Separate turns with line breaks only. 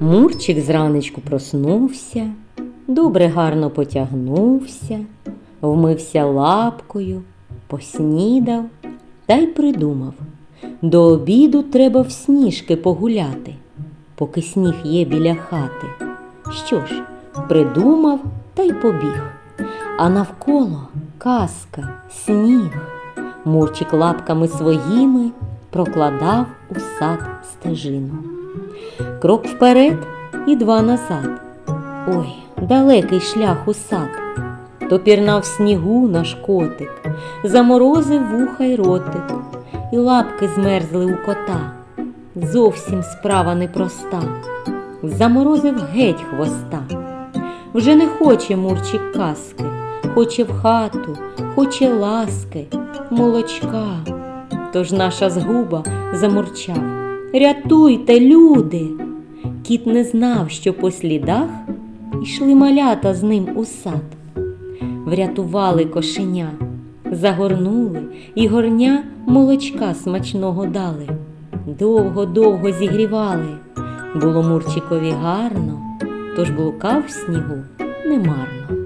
Мурчик зранечку проснувся, добре гарно потягнувся, вмився лапкою, поснідав та й придумав. До обіду треба в сніжки погуляти, поки сніг є біля хати. Що ж, придумав та й побіг. А навколо казка, сніг. Мурчик лапками своїми прокладав у сад стежину. Крок вперед і два назад. Ой, далекий шлях у сад. То пірнав снігу наш котик, заморозив вуха й ротик, і лапки змерзли у кота. Зовсім справа непроста. Заморозив геть хвоста. Вже не хоче Мурчик казки, хоче в хату, хоче ласки, молочка. Тож наша згуба замурчав. Рятуйте, люди! Кіт не знав, що по слідах йшли малята з ним у сад. Врятували кошеня, загорнули і горня молочка смачного дали. Довго-довго зігрівали. Було Мурчикові гарно, тож блукав в снігу немарно.